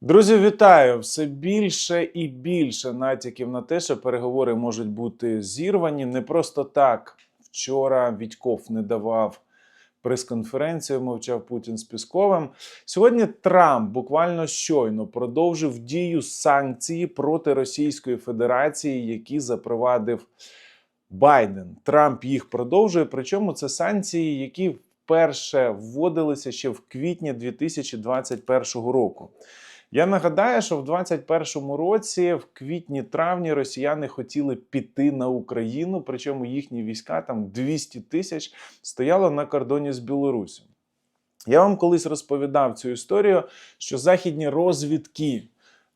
Друзі, вітаю! Все більше і більше натяків на те, що переговори можуть бути зірвані. Не просто так. Вчора Відьков не давав прес-конференцію, мовчав Путін з Пісковим. Сьогодні Трамп буквально щойно продовжив дію санкції проти Російської Федерації, які запровадив Байден. Трамп їх продовжує. Причому це санкції, які вперше вводилися ще в квітні 2021 року. Я нагадаю, що в 2021 році, в квітні-травні, росіяни хотіли піти на Україну, причому їхні війська там 200 тисяч стояло на кордоні з Білорусі. Я вам колись розповідав цю історію, що західні розвідки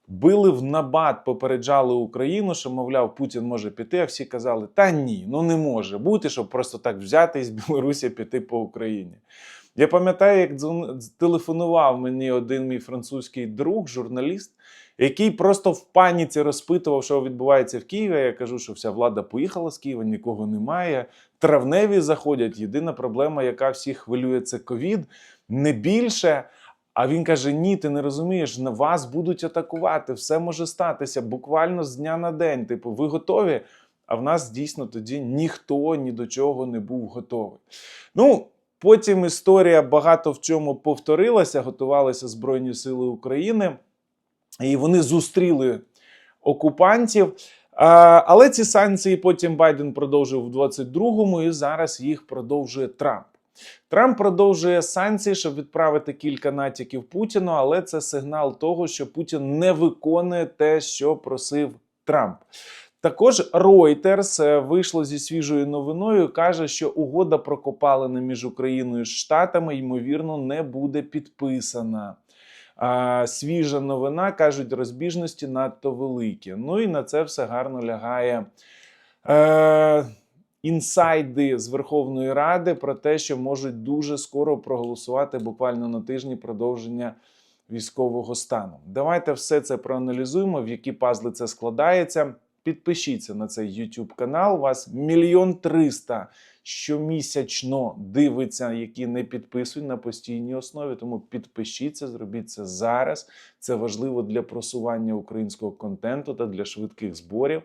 били в набат, попереджали Україну, що, мовляв, Путін може піти, а всі казали: та ні, ну не може бути, щоб просто так взяти і з Білорусі піти по Україні. Я пам'ятаю, як дзвон- телефонував мені один мій французький друг, журналіст, який просто в паніці розпитував, що відбувається в Києві. Я кажу, що вся влада поїхала з Києва, нікого немає. Травневі заходять. Єдина проблема, яка всіх хвилює, це ковід, не більше. А він каже: Ні, ти не розумієш, на вас будуть атакувати, все може статися буквально з дня на день. Типу, ви готові? А в нас дійсно тоді ніхто ні до чого не був готовий. Ну, потім історія багато в чому повторилася, готувалися Збройні Сили України, і вони зустріли окупантів. Але ці санкції потім Байден продовжив у 22-му, і зараз їх продовжує Трамп. Трамп продовжує санкції, щоб відправити кілька натяків Путіну, але це сигнал того, що Путін не виконує те, що просив Трамп. Також Reuters е, вийшло зі свіжою новиною. каже, що угода про копалини між Україною і Штатами ймовірно не буде підписана. А, свіжа новина кажуть, розбіжності надто великі. Ну і на це все гарно лягає. Е, інсайди з Верховної Ради про те, що можуть дуже скоро проголосувати буквально на тижні продовження військового стану. Давайте все це проаналізуємо, в які пазли це складається. Підпишіться на цей YouTube канал. Вас мільйон триста щомісячно дивиться, які не підписують на постійній основі. Тому підпишіться, зробіть це зараз. Це важливо для просування українського контенту та для швидких зборів.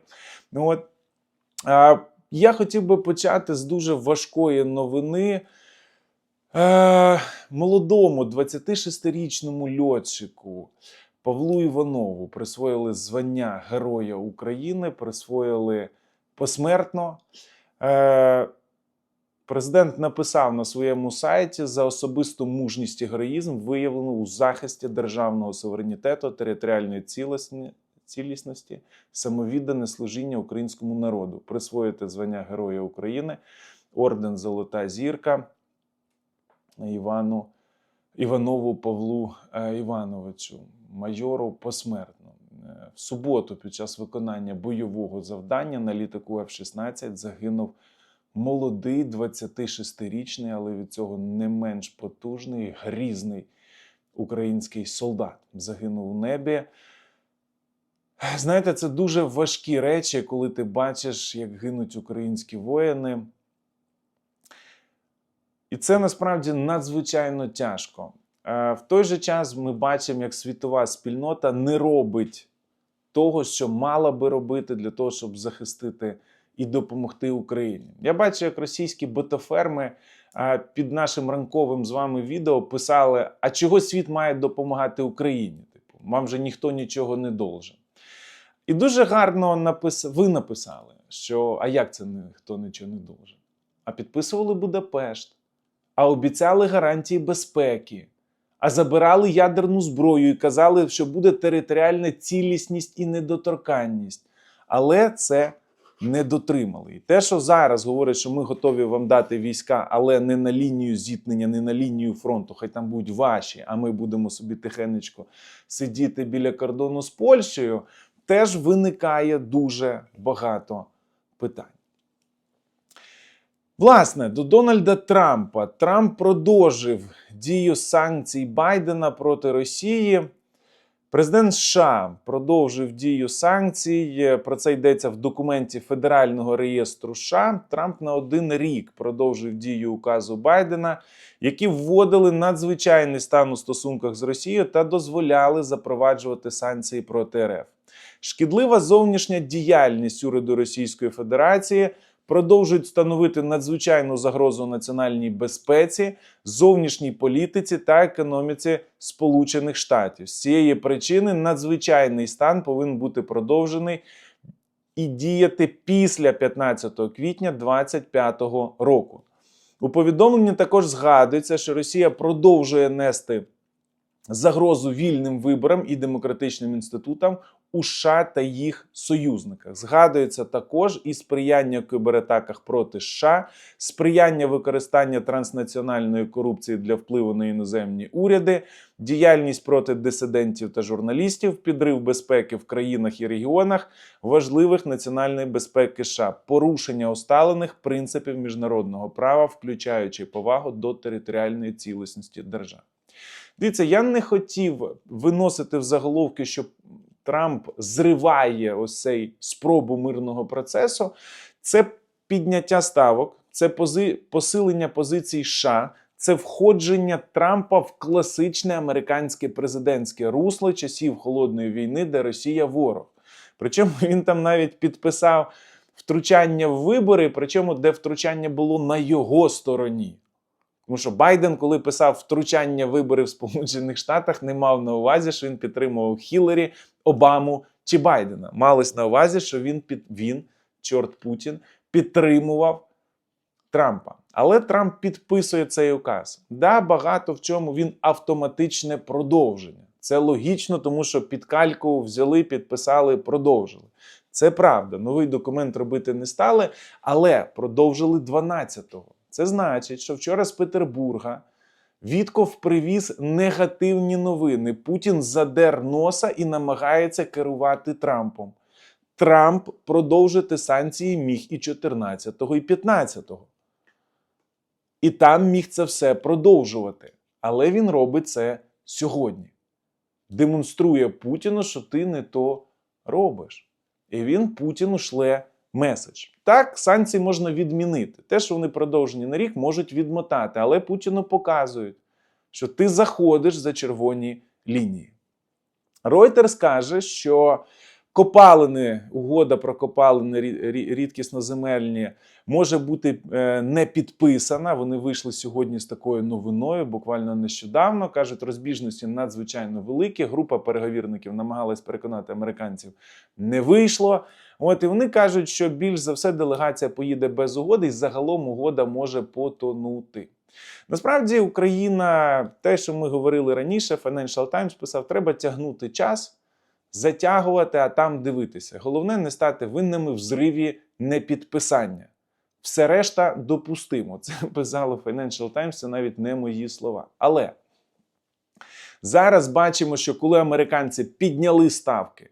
Ну от а, я хотів би почати з дуже важкої новини. Е, молодому 26-річному льотчику Павлу Іванову присвоїли звання Героя України, присвоїли посмертно. Е, Президент написав на своєму сайті за особисту мужність і героїзм, виявлену у захисті державного суверенітету, територіальної цілісності, самовіддане служіння українському народу, присвоїти звання Героя України, орден Золота зірка Івану Іванову Павлу е, Івановичу, майору посмертно. Е, В суботу, під час виконання бойового завдання на літаку F-16 загинув молодий 26-річний, але від цього не менш потужний, грізний український солдат. Загинув у небі. Знаєте, це дуже важкі речі, коли ти бачиш, як гинуть українські воїни. І це насправді надзвичайно тяжко. Е, В той же час ми бачимо, як світова спільнота не робить того, що мала би робити для того, щоб захистити і допомогти Україні. Я бачу, як російські ботоферми е, під нашим ранковим з вами відео писали: а чого світ має допомагати Україні? Типу, вам же ніхто нічого не должен. І дуже гарно напис... ви написали, що а як це ніхто нічого не должен? А підписували Будапешт, а обіцяли гарантії безпеки, а забирали ядерну зброю і казали, що буде територіальна цілісність і недоторканність. Але це не дотримали. І те, що зараз говорять, що ми готові вам дати війська, але не на лінію зіткнення, не на лінію фронту, хай там будуть ваші, а ми будемо собі тихенечко сидіти біля кордону з Польщею, теж виникає дуже багато питань. Власне, до Дональда Трампа Трамп продовжив дію санкцій Байдена проти Росії. Президент США продовжив дію санкцій. Про це йдеться в документі Федерального реєстру США. Трамп на один рік продовжив дію указу Байдена, які вводили надзвичайний стан у стосунках з Росією та дозволяли запроваджувати санкції проти РФ. Шкідлива зовнішня діяльність уряду Російської Федерації продовжують становити надзвичайну загрозу національній безпеці, зовнішній політиці та економіці Сполучених Штатів. З цієї причини надзвичайний стан повинен бути продовжений і діяти після 15 квітня 2025 року. У повідомленні також згадується, що Росія продовжує нести загрозу вільним виборам і демократичним інститутам у США та їх союзниках. Згадується також і сприяння в кибератаках проти США, сприяння використання транснаціональної корупції для впливу на іноземні уряди, діяльність проти дисидентів та журналістів, підрив безпеки в країнах і регіонах, важливих національної безпеки США, порушення усталених принципів міжнародного права, включаючи повагу до територіальної цілісності держав. Дивіться, я не хотів виносити в заголовки, що Трамп зриває ось цей спробу мирного процесу. Це підняття ставок, це пози... посилення позицій США, це входження Трампа в класичне американське президентське русло часів холодної війни, де Росія ворог. Причому він там навіть підписав втручання в вибори, причому де втручання було на його стороні. Тому що Байден, коли писав втручання виборів в Сполучених Штатах, не мав на увазі, що він підтримував Хіллері, Обаму чи Байдена. Малось на увазі, що він під він, чорт Путін, підтримував Трампа. Але Трамп підписує цей указ. Да, багато в чому він автоматичне продовження. Це логічно, тому що під кальку взяли, підписали, продовжили. Це правда. Новий документ робити не стали, але продовжили 12-го. Це значить, що вчора з Петербурга Вітков привіз негативні новини. Путін задер носа і намагається керувати Трампом. Трамп продовжити санкції міг і 14-го, і 15-го. І там міг це все продовжувати. Але він робить це сьогодні. Демонструє Путіну, що ти не то робиш. І він Путіну шле меседж. Так, санкції можна відмінити. Те, що вони продовжені на рік, можуть відмотати, але Путіну показують, що ти заходиш за червоні лінії. Reuters каже, що копалини, угода про копалини рідкісноземельні може бути е, не підписана. Вони вийшли сьогодні з такою новиною, буквально нещодавно. Кажуть, розбіжності надзвичайно великі. Група переговірників намагалась переконати американців, не вийшло. От і вони кажуть, що більш за все делегація поїде без угоди, і загалом угода може потонути. Насправді, Україна, те, що ми говорили раніше, Financial Times писав, треба тягнути час, затягувати, а там дивитися. Головне не стати винними в зриві непідписання. Все решта допустимо. Це писало Financial Times, це навіть не мої слова. Але зараз бачимо, що коли американці підняли ставки,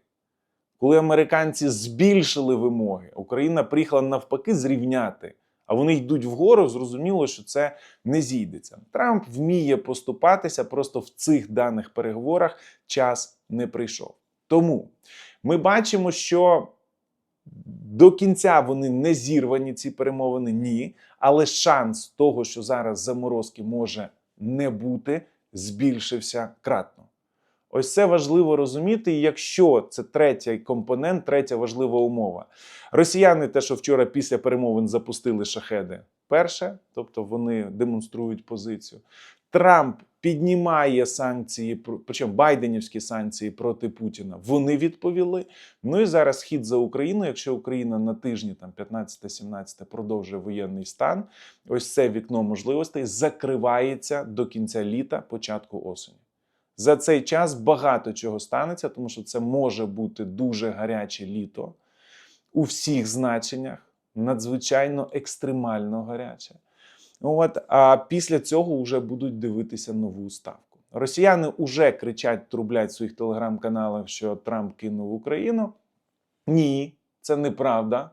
коли американці збільшили вимоги, Україна приїхала навпаки зрівняти, а вони йдуть вгору, зрозуміло, що це не зійдеться. Трамп вміє поступатися, просто в цих даних переговорах час не прийшов. Тому ми бачимо, що до кінця вони не зірвані, ці перемовини, ні. Але шанс того, що зараз заморозки може не бути, збільшився кратно. Ось це важливо розуміти, якщо це третій компонент, третя важлива умова. Росіяни, те, що вчора після перемовин запустили шахеди, перше, тобто вони демонструють позицію. Трамп піднімає санкції, причому байденівські санкції проти Путіна. Вони відповіли. Ну і зараз хід за Україну. Якщо Україна на тижні, там 15-17 продовжує воєнний стан, ось це вікно можливостей закривається до кінця літа, початку осені. За цей час багато чого станеться, тому що це може бути дуже гаряче літо у всіх значеннях, надзвичайно екстремально гаряче. От, А після цього вже будуть дивитися нову ставку. Росіяни вже кричать, трублять в своїх телеграм-каналах, що Трамп кинув Україну. Ні, це неправда.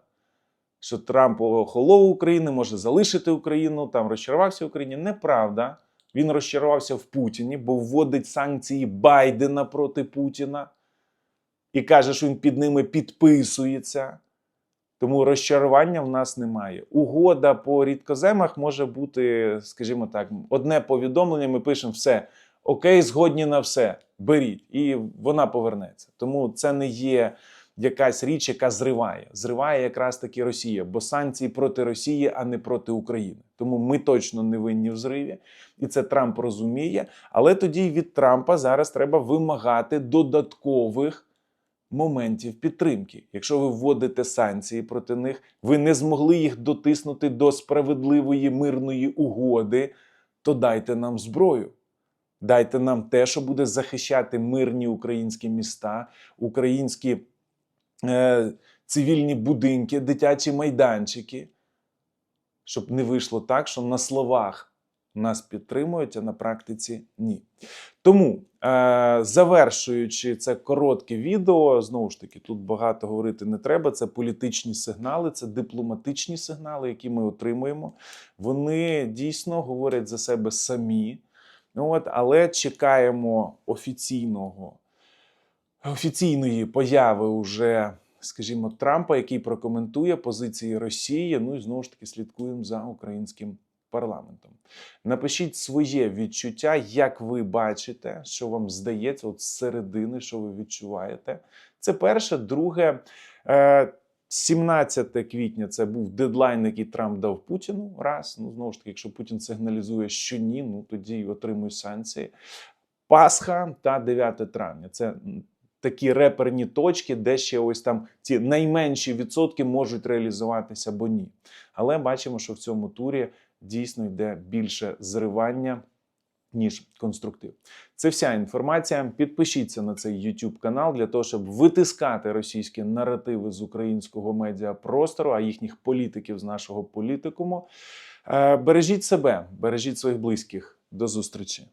Що Трамп охолов Україну, може залишити Україну, там розчарувався в Україні. Неправда. Він розчарувався в Путіні, бо вводить санкції Байдена проти Путіна і каже, що він під ними підписується. Тому розчарування в нас немає. Угода по рідкоземах може бути, скажімо так, одне повідомлення. Ми пишемо все окей, згодні на все. Беріть, і вона повернеться. Тому це не є якась річ, яка зриває. Зриває якраз таки Росія, бо санкції проти Росії, а не проти України. Тому ми точно не винні в зриві, і це Трамп розуміє. Але тоді від Трампа зараз треба вимагати додаткових моментів підтримки. Якщо ви вводите санкції проти них, ви не змогли їх дотиснути до справедливої мирної угоди, то дайте нам зброю. Дайте нам те, що буде захищати мирні українські міста, українські е, цивільні будинки, дитячі майданчики, щоб не вийшло так, що на словах нас підтримують, а на практиці ні. Тому, е, завершуючи це коротке відео, знову ж таки, тут багато говорити не треба. Це політичні сигнали, це дипломатичні сигнали, які ми отримуємо. Вони дійсно говорять за себе самі. От, але чекаємо офіційного, офіційної появи уже, скажімо, Трампа, який прокоментує позиції Росії. Ну і знову ж таки слідкуємо за українським парламентом. Напишіть своє відчуття, як ви бачите, що вам здається, от з середини, що ви відчуваєте. Це перше, друге. Е, 17 квітня це був дедлайн, який Трамп дав Путіну. Раз. Ну, знову ж таки, якщо Путін сигналізує, що ні, ну тоді й отримує санкції. Пасха та 9 травня. Це такі реперні точки, де ще ось там ці найменші відсотки можуть реалізуватися або ні. Але бачимо, що в цьому турі дійсно йде більше зривання. Ніж конструктив. Це вся інформація. Підпишіться на цей YouTube канал для того, щоб витискати російські наративи з українського медіапростору, а їхніх політиків з нашого політикуму. Е, Бережіть себе, бережіть своїх близьких. До зустрічі.